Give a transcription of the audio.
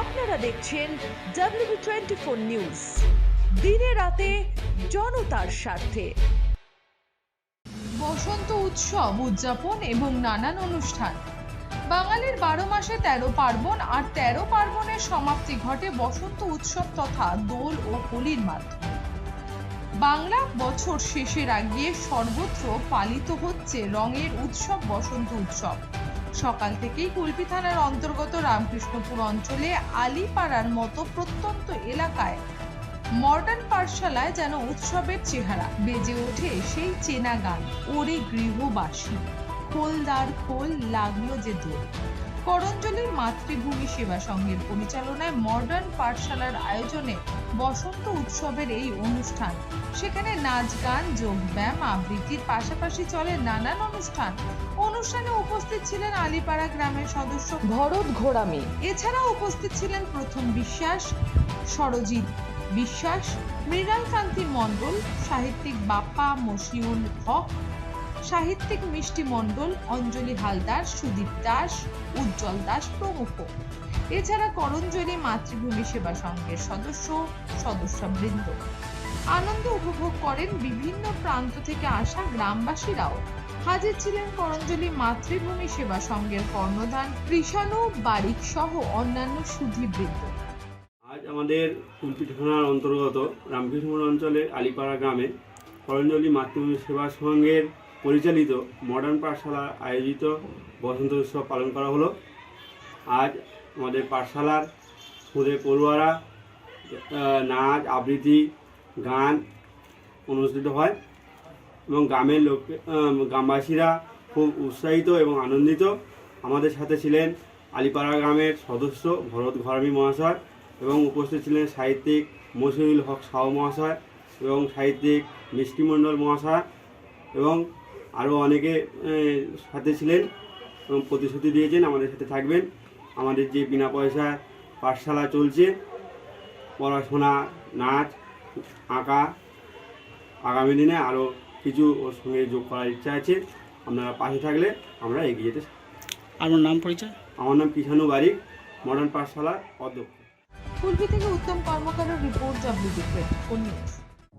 আপনারা দেখছেন W twenty four news দিনে রাতে জনতার স্বার্থে। বসন্ত উৎসব, উদযাপন এবং নানান অনুষ্ঠান। বাঙালির বারো মাসে তেরো পার্বণ আর তেরো পার্বণের সমাপ্তি ঘটে বসন্ত উৎসব তথা দোল ও হোলির মাধ্যমে। বাংলা বছর শেষের আগে সর্বত্র পালিত হচ্ছে রঙের উৎসব, বসন্ত উৎসব। সকাল থেকেই কুলপি থানার অন্তর্গত রামকৃষ্ণপুর অঞ্চলে আলিপাড়ার মতো প্রত্যন্ত এলাকায় মডার্ন পাঠশালায় যেন উৎসবের চেহারা বেজে ওঠে সেই চেনা গান, ওরে গৃহবাসী। খোলদার খোল লাগল যে দোল। করঞ্জলির মাতৃভূমি সেবা সংঘের পরিচালনায় মডার্ন পাঠশালার আয়োজনে বসন্ত উৎসবের এই অনুষ্ঠান। সেখানে নাচ, গান যোগব্যায়াম আবৃত্তির পাশাপাশি চলে নানান অনুষ্ঠান। অনুষ্ঠানে উপস্থিত ছিলেন আলিপাড়া গ্রামের সদস্য ভরত ঘোড়ামি। এছাড়া উপস্থিত ছিলেন প্রথম বিশ্বাস, সরজিৎ বিশ্বাস মৃণাল কান্তি মণ্ডল, সাহিত্যিক বাপ্পা মশিউল হক সাহিত্যিক মিষ্টি মণ্ডল অঞ্জলি হালদার, সুদীপ দাস, উজ্জ্বল দাস প্রমুখ। এছাড়া করঞ্জলি মাতৃভূমি সেবা সংঘের সদস্য, সদস্যবৃন্দ। আনন্দ উপভোগ করেন বিভিন্ন প্রান্ত থেকে আসা গ্রামবাসীরাও। হাজির ছিলেন করঞ্জলি মাতৃভূমি সেবা সংঘের কর্ণধান কৃষাণু, বারিক সহ অন্যান্য সুধীবৃন্দ। আজ আমাদের কুলপি থানার অন্তর্গত রামকৃষ্ণপুর অঞ্চলের আলিপাড়া গ্রামে করঞ্জলি মাতৃভূমি সেবা সংঘের পরিচালিত মডার্ন পাঠশালা আয়োজিত বসন্ত উৎসব পালন করা হলো। আজ আমাদের পাঠশালার খুদে পড়ুয়ারা নাচ, আবৃত্তি, গান অনুষ্ঠিত হয় এবং গ্রামের লোক গ্রামবাসীরা খুব উৎসাহিত এবং আনন্দিত। আমাদের সাথে ছিলেন আলিপাড়া গ্রামের সদস্য ভরত ঘরামি মহাশয় এবং উপস্থিত ছিলেন সাহিত্যিক মশিউল হক শাহ মহাশয় এবং সাহিত্যিক মিষ্টিমণ্ডল মহাশয় এবং আরও অনেকে সাথে ছিলেন এবং প্রতিশ্রুতি দিয়েছেন আমাদের সাথে থাকবেন। আমাদের যে বিনা পয়সায় পাঠশালা চলছে পড়াশোনা নাচ আঁকা আগামী দিনে আরও কিছু ওর সঙ্গে যোগ করার ইচ্ছা আছে। আপনারা পাশে থাকলে আমরা এগিয়ে যেতে আমার নাম পরিচয়? আমার নাম কিষানু বারিক মডার্ন পাঠশালার অধ্যক্ষ। কুলপি থেকে উত্তম কর্মকারের রিপোর্ট নিউজ।